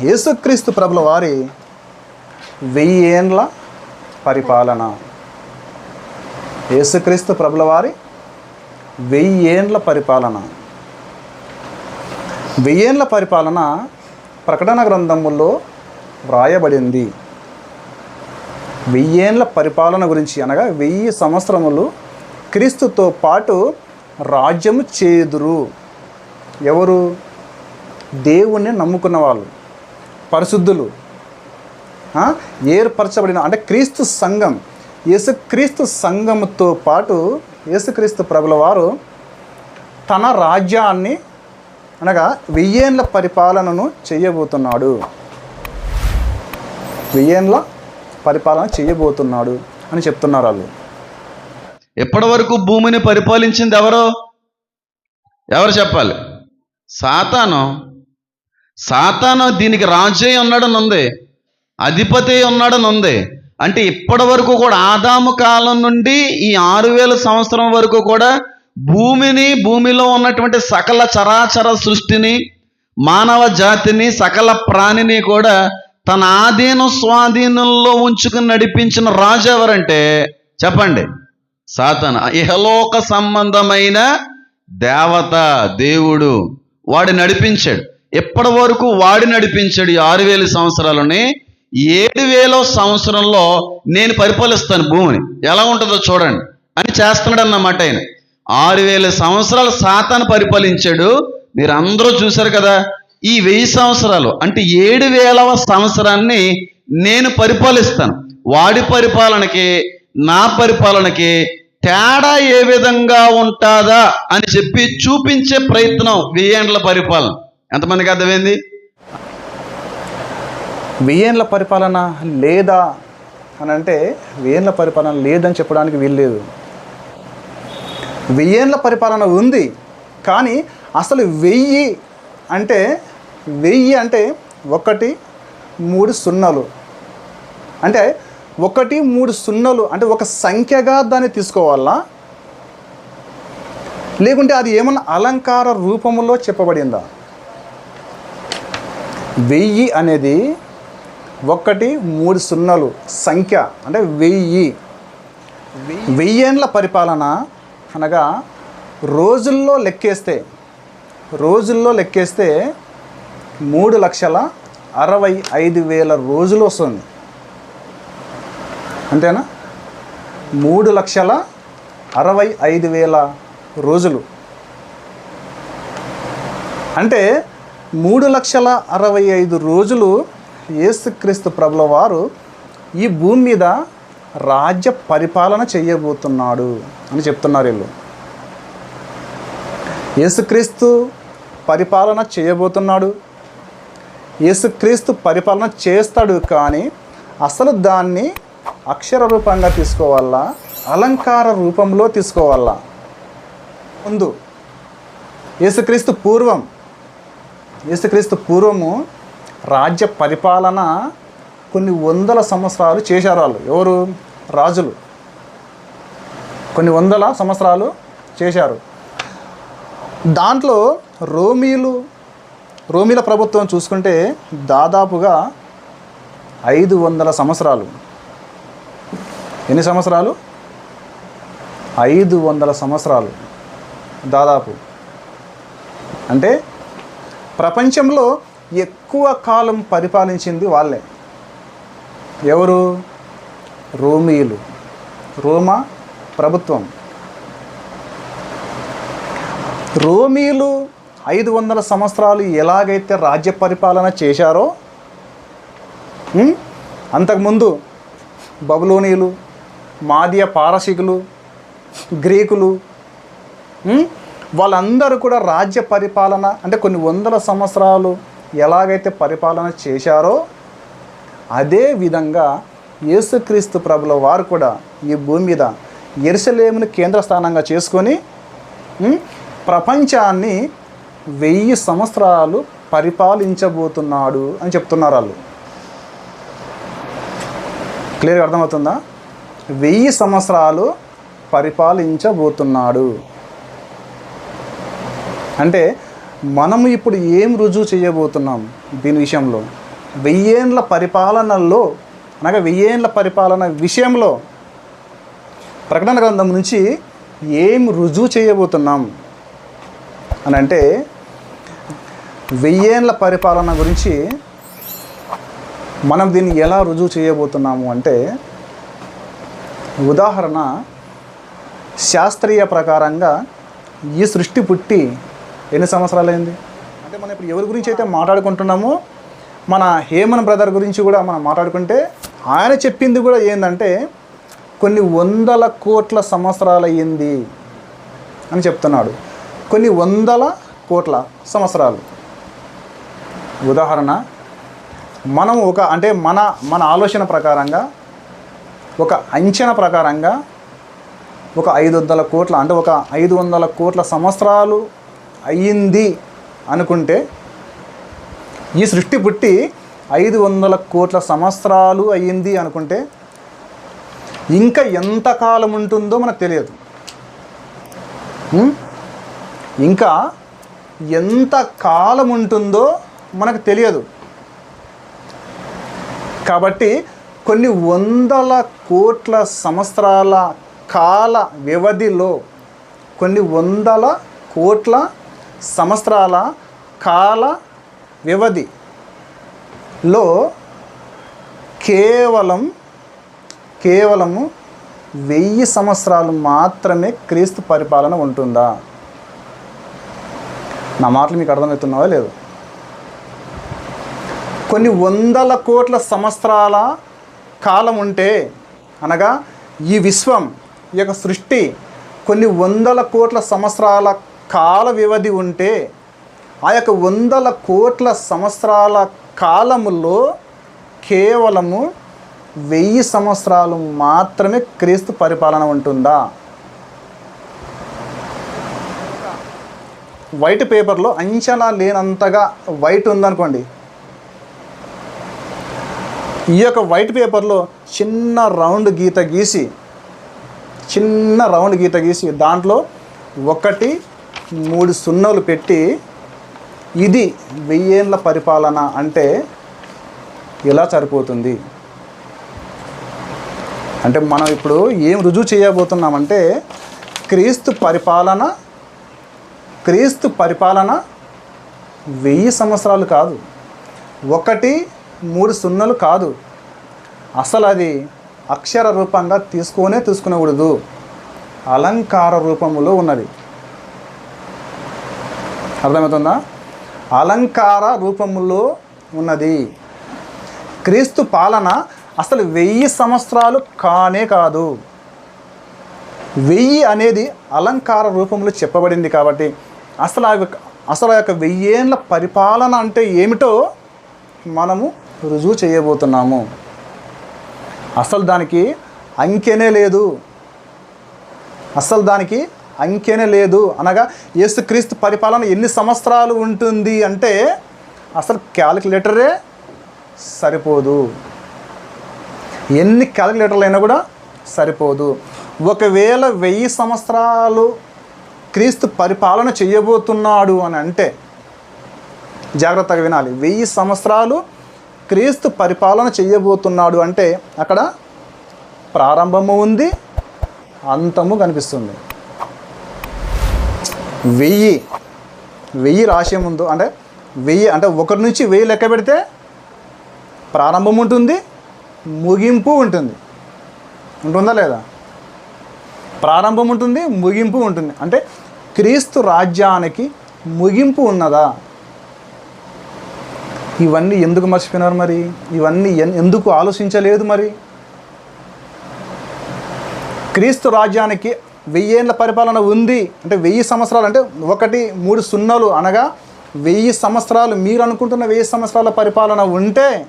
యేసుక్రీస్తు ప్రభుల వారి వెయ్యి ఏండ్ల పరిపాలన. యేసుక్రీస్తు ప్రభుల వారి వెయ్యి ఏండ్ల పరిపాలన. వెయ్యేండ్ల పరిపాలన ప్రకటన గ్రంథముల్లో వ్రాయబడింది. వెయ్యేండ్ల పరిపాలన గురించి అనగా వెయ్యి సంవత్సరములు క్రీస్తుతో పాటు రాజ్యము చేదురు. ఎవరు? దేవుణ్ణి నమ్ముకున్న వాళ్ళు. పరిశుద్ధులు. ఏర్పరచబడిన అంటే క్రీస్తు సంఘం. యేసుక్రీస్తు సంఘంతో పాటు యేసుక్రీస్తు ప్రభుల వారు తన రాజ్యాన్ని అనగా వెయ్యేండ్ల పరిపాలనను చేయబోతున్నాడు. వెయ్యేండ్ల పరిపాలన చేయబోతున్నాడు అని చెప్తున్నారు వాళ్ళు. ఎప్పటి వరకు భూమిని పరిపాలించింది ఎవరో? ఎవరు చెప్పాలి? సాతాను సాతాను దీనికి రాజే ఉన్నాడని ఉంది అధిపతి ఉన్నాడని ఉంది అంటే ఇప్పటి వరకు కూడా ఆదాము కాలం నుండి ఈ ఆరు వేల సంవత్సరం వరకు కూడా భూమిని భూమిలో ఉన్నటువంటి సకల చరాచర సృష్టిని మానవ జాతిని సకల ప్రాణిని కూడా తన ఆధీనం స్వాధీనంలో ఉంచుకుని నడిపించిన రాజు ఎవరంటే చెప్పండి. సాతన. ఇహలోక సంబంధమైన దేవత దేవుడు వాడు నడిపించాడు. ఎప్పటి వరకు వాడి నడిపించాడు ఈ ఆరు వేల సంవత్సరాలని? ఏడు వేల సంవత్సరంలో నేను పరిపాలిస్తాను భూమిని. ఎలా ఉంటుందో చూడండి. అని చేస్తున్నాడు అన్నమాట ఆయన. ఆరు వేల సంవత్సరాలు సాతాను పరిపాలించాడు. మీరు అందరూ చూశారు కదా ఈ వెయ్యి సంవత్సరాలు. అంటే ఏడు వేలవ సంవత్సరాన్ని నేను పరిపాలిస్తాను. వాడి పరిపాలనకి నా పరిపాలనకి తేడా ఏ విధంగా ఉంటుందా అని చెప్పి చూపించే ప్రయత్నం వెయ్యేండ్ల పరిపాలన. ఎంతమందికి అర్థమైంది? వెయ్యేండ్ల పరిపాలన లేదా అని అంటే వెయ్యేండ్ల పరిపాలన లేదని చెప్పడానికి వీల్లేదు. వెయ్యేళ్ళ పరిపాలన ఉంది కానీ అసలు వెయ్యి అంటే వెయ్యి అంటే ఒకటి మూడు సున్నలు. అంటే ఒకటి మూడు సున్నలు అంటే ఒక సంఖ్యగా దాన్ని తీసుకోవాలా? లేకుంటే అది ఏమన్నా అలంకార రూపంలో చెప్పబడిందా? వెయ్యి అనేది ఒకటి మూడు సున్నలు సంఖ్య అంటే వెయ్యి. వెయ్యేండ్ల పరిపాలన అనగా రోజుల్లో లెక్కేస్తే రోజుల్లో లెక్కేస్తే మూడు లక్షల అరవై ఐదు వేల రోజులు వస్తుంది. అంతేనా? మూడు లక్షల అరవై ఐదు వేల రోజులు. అంటే మూడు లక్షల అరవై ఐదు రోజులు యేసుక్రీస్తు ప్రభుల వారు ఈ భూమి మీద రాజ్య పరిపాలన చేయబోతున్నాడు అని చెప్తున్నారు వీళ్ళు. యేసుక్రీస్తు పరిపాలన చేయబోతున్నాడు. యేసుక్రీస్తు పరిపాలన చేస్తాడు కానీ అసలు దాన్ని అక్షర రూపంగా తీసుకోవాలా? అలంకార రూపంలో తీసుకోవాలా? ముందు యేసుక్రీస్తు పూర్వం యేసుక్రీస్తు పూర్వము రాజ్య పరిపాలన కొన్ని వందల సంవత్సరాలు చేశారు వాళ్ళు ఎవరు? రాజులు. కొన్ని వందల సంవత్సరాలు చేశారు. దాంట్లో రోమీలు రోమిల ప్రభుత్వం చూసుకుంటే దాదాపుగా ఐదు వందల సంవత్సరాలు. ఎన్ని సంవత్సరాలు? ఐదు వందల సంవత్సరాలు దాదాపు. అంటే ప్రపంచంలో ఎక్కువ కాలం పరిపాలించింది వాళ్ళే. ఎవరు? రోమీయులు. రోమా ప్రభుత్వం. రోమీలు ఐదు వందల సంవత్సరాలు ఎలాగైతే రాజ్య పరిపాలన చేశారో అంతకుముందు బబులోనియులు మాదియ పారసీకులు గ్రీకులు వాళ్ళందరూ కూడా రాజ్య పరిపాలన అంటే కొన్ని వందల సంవత్సరాలు ఎలాగైతే పరిపాలన చేశారో అదే విధంగా యేసుక్రీస్తు ప్రభుల వారు కూడా ఈ భూమి మీద ఎరుసలేమును కేంద్ర స్థానంగా చేసుకొని ప్రపంచాన్ని వెయ్యి సంవత్సరాలు పరిపాలించబోతున్నాడు అని చెప్తున్నారు వాళ్ళు. క్లియర్గా అర్థమవుతుందా? వెయ్యి సంవత్సరాలు పరిపాలించబోతున్నాడు. అంటే మనము ఇప్పుడు ఏం రుజువు చేయబోతున్నాం దీని విషయంలో? వెయ్యేండ్ల పరిపాలనలో అనగా వెయ్యేండ్ల పరిపాలన విషయంలో ప్రకటన గ్రంథం నుంచి ఏం రుజువు చేయబోతున్నాం? అని అంటే వెయ్యేండ్ల పరిపాలన గురించి మనం దీన్ని ఎలా రుజువు చేయబోతున్నాము అంటే ఉదాహరణ శాస్త్రీయ ప్రకారంగా ఈ సృష్టి పుట్టి ఎన్ని సంవత్సరాలైంది? అంటే మనం ఇప్పుడు ఎవరి గురించి అయితే మాట్లాడుకుంటున్నామో మన హేమన్ బ్రదర్ గురించి కూడా మనం మాట్లాడుకుంటే ఆయన చెప్పింది కూడా ఏంటంటే కొన్ని వందల కోట్ల సంవత్సరాలు అయ్యింది అని చెప్తున్నాడు. కొన్ని వందల కోట్ల సంవత్సరాలు. ఉదాహరణ మనం ఒక అంటే మన మన ఆలోచన ప్రకారంగా ఒక అంచనా ప్రకారంగా ఒక ఐదు వందల కోట్ల అంటే ఒక ఐదు వందల కోట్ల సంవత్సరాలు అయ్యింది అనుకుంటే ఈ సృష్టి పుట్టి ఐదు వందల కోట్ల సంవత్సరాలు అయ్యింది అనుకుంటే ఇంకా ఎంత కాలం ఉంటుందో మనకు తెలియదు. ఇంకా ఎంత కాలం ఉంటుందో మనకు తెలియదు. కాబట్టి కొన్ని వందల కోట్ల సంవత్సరాల కాల వ్యవధిలో కొన్ని వందల కోట్ల సంవత్సరాల కాల వ్యవధిలో కేవలం కేవలము వెయ్యి సంవత్సరాలు మాత్రమే క్రీస్తు పరిపాలన ఉంటుందా? నా మాటలు మీకు అర్థమవుతున్నావా లేదు? కొన్ని వందల కోట్ల సంవత్సరాల కాలం ఉంటే అనగా ఈ విశ్వం ఈ యొక్క సృష్టి కొన్ని వందల కోట్ల సంవత్సరాల కాల వ్యవధి ఉంటే ఆ యొక్క వందల కోట్ల సంవత్సరాల కాలములో కేవలము వెయ్యి సంవత్సరాలు మాత్రమే క్రీస్తు పరిపాలన ఉంటుందా? వైట్ పేపర్లో అంచనా లేనంతగా వైట్ ఉందనుకోండి. ఈ యొక్క వైట్ పేపర్లో చిన్న రౌండ్ గీత గీసి చిన్న రౌండ్ గీత గీసి దాంట్లో ఒకటి మూడు సున్నలు పెట్టి ఇది వెయ్యేళ్ళ పరిపాలన అంటే ఎలా సరిపోతుంది? అంటే మనం ఇప్పుడు ఏం రుజువు చేయబోతున్నామంటే క్రీస్తు పరిపాలన క్రీస్తు పరిపాలన వెయ్యి సంవత్సరాలు కాదు. ఒకటి మూడు సున్నలు కాదు. అసలు అది అక్షర రూపంగా తీసుకొనే తీసుకునకూడదు. అలంకార రూపంలో ఉన్నది. అర్థమవుతుందా? అలంకార రూపములో ఉన్నది. క్రీస్తు పాలన అసలు వెయ్యి సంవత్సరాలు కానే కాదు. వెయ్యి అనేది అలంకార రూపంలో చెప్పబడింది కాబట్టి అసలు ఆ యొక్క అసలు ఆ యొక్క వెయ్యేళ్ళ పరిపాలన అంటే ఏమిటో మనము రుజువు చేయబోతున్నాము. అసలు దానికి అంకెనే లేదు. అసలు దానికి అంకెనే లేదు. అనగా యేసుక్రీస్తు పరిపాలన ఎన్ని సంవత్సరాలు ఉంటుంది అంటే అసలు క్యాలిక్యులేటరే సరిపోదు. ఎన్ని క్యాలిక్యులేటర్లు అయినా కూడా సరిపోదు. ఒకవేళ వెయ్యి సంవత్సరాలు క్రీస్తు పరిపాలన చేయబోతున్నాడు అని అంటే జాగ్రత్తగా వినాలి. వెయ్యి సంవత్సరాలు క్రీస్తు పరిపాలన చేయబోతున్నాడు అంటే అక్కడ ప్రారంభము ఉంది అంతము కనిపిస్తుంది. వెయ్యి వెయ్యి రాశి ముందు అంటే వెయ్యి అంటే ఒకరి నుంచి వెయ్యి లెక్క పెడితే ప్రారంభం ఉంటుంది ముగింపు ఉంటుంది. ఉంటుందా లేదా? ప్రారంభం ఉంటుంది ముగింపు ఉంటుంది. అంటే క్రీస్తు రాజ్యానికి ముగింపు ఉన్నదా? ఇవన్నీ ఎందుకు మర్చిపోయినారు మరి? ఇవన్నీ ఎన్- ఎందుకు ఆలోచించలేదు మరి? క్రీస్తు రాజ్యానికి వెయ్యేళ్ళ పరిపాలన ఉంది. అంటే వెయ్యి సంవత్సరాలు అంటే ఒకటి మూడు సున్నాలు అనగా వెయ్యి సంవత్సరాలు మీరు అనుకుంటున్న వెయ్యి సంవత్సరాల పరిపాలన ఉంటే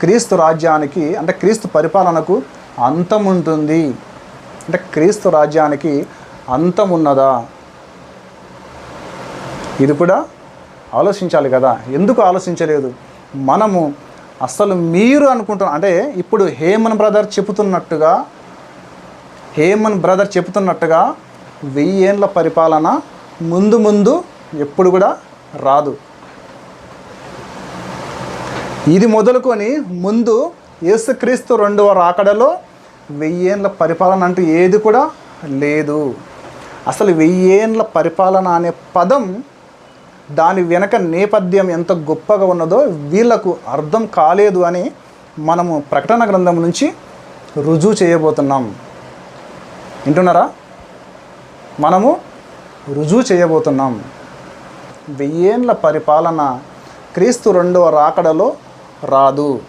క్రీస్తు రాజ్యానికి అంటే క్రీస్తు పరిపాలనకు అంతం ఉంటుంది. అంటే క్రీస్తు రాజ్యానికి అంతం ఉన్నదా? ఇది కూడా ఆలోచించాలి కదా. ఎందుకు ఆలోచించలేదు? మనము అసలు మీరు అనుకుంటున్న అంటే ఇప్పుడు హేమన్ బ్రదర్ చెబుతున్నట్టుగా హేమన్ బ్రదర్ చెబుతున్నట్టుగా వెయ్యేండ్ల పరిపాలన ముందు ముందు ఎప్పుడు కూడా రాదు. ఇది మొదలుకొని ముందు యేసుక్రీస్తు రెండవ రాకడలో వెయ్యేండ్ల పరిపాలన అంటూ ఏది కూడా లేదు. అసలు వెయ్యేండ్ల పరిపాలన అనే పదం దాని వెనక నేపథ్యం ఎంత గొప్పగా ఉన్నదో వీళ్ళకు అర్థం కాలేదు అని మనము ప్రకటన గ్రంథం నుంచి రుజువు చేయబోతున్నాం. వింటున్నారా? మనము రుజువు చేయబోతున్నాం. వెయ్యేండ్ల పరిపాలన క్రీస్తు రెండవ రాకడలో రాదు.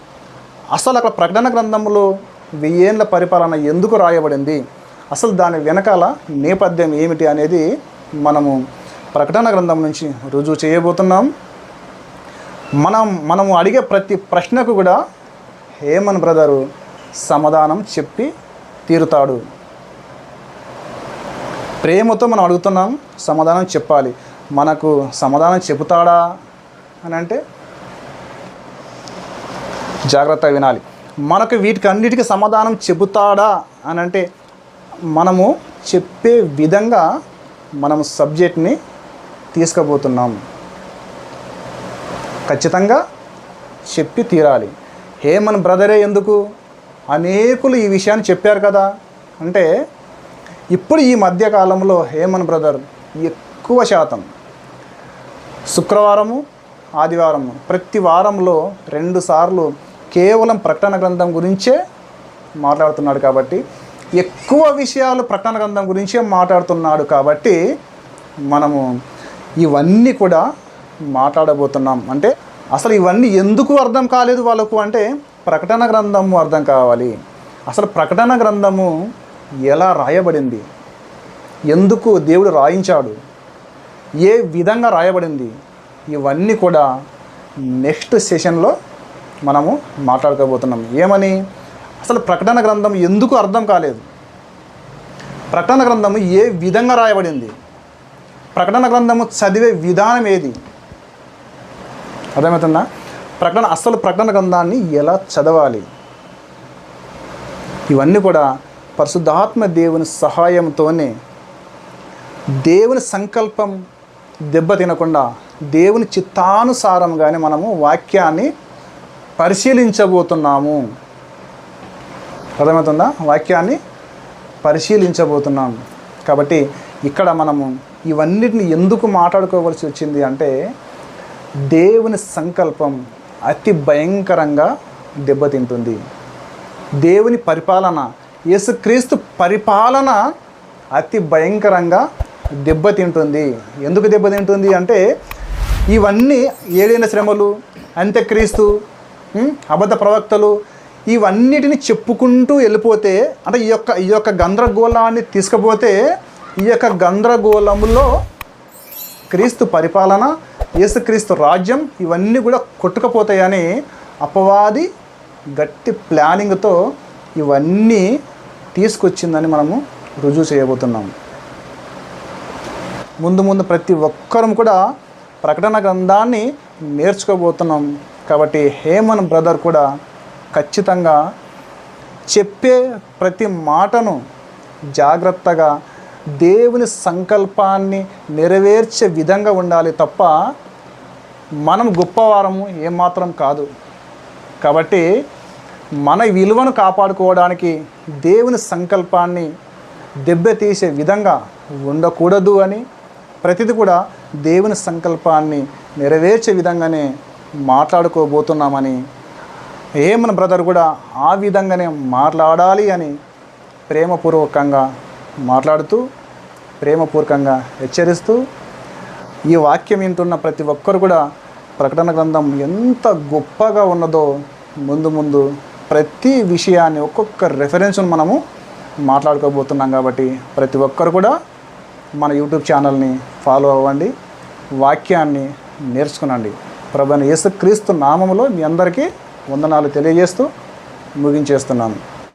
అసలు అక్కడ ప్రకటన గ్రంథంలో వెయ్యేండ్ల పరిపాలన ఎందుకు రాయబడింది? అసలు దాని వెనకాల నేపథ్యం ఏమిటి అనేది మనము ప్రకటన గ్రంథం నుంచి రుజువు చేయబోతున్నాం. మనం మనము అడిగే ప్రతి ప్రశ్నకు కూడా హేమన్ బ్రదరు సమాధానం చెప్పి తీరుతాడు. ప్రేమతో మనం అడుగుతున్నాం సమాధానం చెప్పాలి. మనకు సమాధానం చెబుతాడా అని అంటే జాగ్రత్తగా వినాలి. మనకు వీటికన్నిటికీ సమాధానం చెబుతాడా అని అంటే మనము చెప్పే విధంగా మనము సబ్జెక్ట్ని తీసుకుపోతున్నాం. ఖచ్చితంగా చెప్పి తీరాలి. హేమన్ బ్రదరే ఎందుకు? అనేకులు ఈ విషయాన్ని చెప్పారు కదా. అంటే ఇప్పుడు ఈ మధ్యకాలంలో హేమన్ బ్రదర్ ఎక్కువ శాతం శుక్రవారము ఆదివారము ప్రతి వారంలో రెండుసార్లు కేవలం ప్రకటన గ్రంథం గురించే మాట్లాడుతున్నాడు కాబట్టి ఎక్కువ విషయాలు ప్రకటన గ్రంథం గురించే మాట్లాడుతున్నాడు కాబట్టి మనము ఇవన్నీ కూడా మాట్లాడబోతున్నాం. అంటే అసలు ఇవన్నీ ఎందుకు అర్థం కాలేదు వాళ్ళకు అంటే ప్రకటన గ్రంథము అర్థం కావాలి. అసలు ప్రకటన గ్రంథము ఎలా రాయబడింది? ఎందుకు దేవుడు రాయించాడు? ఏ విధంగా రాయబడింది? ఇవన్నీ కూడా నెక్స్ట్ సెషన్లో మనము మాట్లాడుకోబోతున్నాం. ఏమని? అసలు ప్రకటన గ్రంథం ఎందుకు అర్థం కాలేదు? ప్రకటన గ్రంథము ఏ విధంగా రాయబడింది? ప్రకటన గ్రంథము చదివే విధానం ఏది? అర్థమవుతుందా? ప్రకటన అసలు ప్రకటన గ్రంథాన్ని ఎలా చదవాలి? ఇవన్నీ కూడా పరిశుద్ధాత్మ దేవుని సహాయంతోనే దేవుని సంకల్పం దెబ్బతినకుండా దేవుని చిత్తానుసారంగానే మనము వాక్యాన్ని పరిశీలించబోతున్నాము. అర్థమవుతుందా? వాక్యాన్ని పరిశీలించబోతున్నాము. కాబట్టి ఇక్కడ మనము ఇవన్నిటిని ఎందుకు మాట్లాడుకోవలసి వచ్చింది అంటే దేవుని సంకల్పం అతి భయంకరంగా దెబ్బతింటుంది. దేవుని పరిపాలన యేసుక్రీస్తు పరిపాలన అతి భయంకరంగా దెబ్బతింటుంది. ఎందుకు దెబ్బతింటుంది అంటే ఇవన్నీ ఏడైన శ్రమలు అంత్యక్రీస్తు అబద్ధ ప్రవక్తలు ఇవన్నిటిని చెప్పుకుంటూ వెళ్ళిపోతే అంటే ఈ యొక్క ఈ యొక్క గందరగోళాన్ని తీసుకుపోతే ఈ యొక్క గందరగోళంలో క్రీస్తు పరిపాలన యేసుక్రీస్తు రాజ్యం ఇవన్నీ కూడా కొట్టుకపోతాయని అపవాది గట్టి ప్లానింగ్తో ఇవన్నీ తీసుకొచ్చిందని మనము రుజువు చేయబోతున్నాం. ముందు ముందు ప్రతి ఒక్కరం కూడా ప్రకటన గ్రంథాన్ని నేర్చుకోబోతున్నాం. కాబట్టి హేమన్ బ్రదర్ కూడా ఖచ్చితంగా చెప్పే ప్రతి మాటను జాగ్రత్తగా దేవుని సంకల్పాన్ని నెరవేర్చే విధంగా ఉండాలి తప్ప మనం గొప్పవారము ఏమాత్రం కాదు. కాబట్టి మన విలువను కాపాడుకోవడానికి దేవుని సంకల్పాన్ని దెబ్బతీసే విధంగా ఉండకూడదు అని ప్రతిది కూడా దేవుని సంకల్పాన్ని నెరవేర్చే విధంగానే మాట్లాడుకోబోతున్నామని ఏమన బ్రదర్ కూడా ఆ విధంగానే మాట్లాడాలి అని ప్రేమపూర్వకంగా మాట్లాడుతూ ప్రేమపూర్వకంగా హెచ్చరిస్తూ ఈ వాక్యం వింటున్న ప్రతి ఒక్కరు కూడా ప్రకటన గ్రంథం ఎంత గొప్పగా ఉన్నదో ముందు ముందు ప్రతి విషయాన్ని ఒక్కొక్క రెఫరెన్స్ను మనము మాట్లాడుకోబోతున్నాం కాబట్టి ప్రతి ఒక్కరు కూడా మన యూట్యూబ్ ఛానల్ని ఫాలో అవ్వండి వాక్యాన్ని నేర్చుకునండి. ప్రభు యేసుక్రీస్తు నామములో మీ అందరికీ వందనాలు తెలియజేస్తూ ముగించేస్తున్నాను.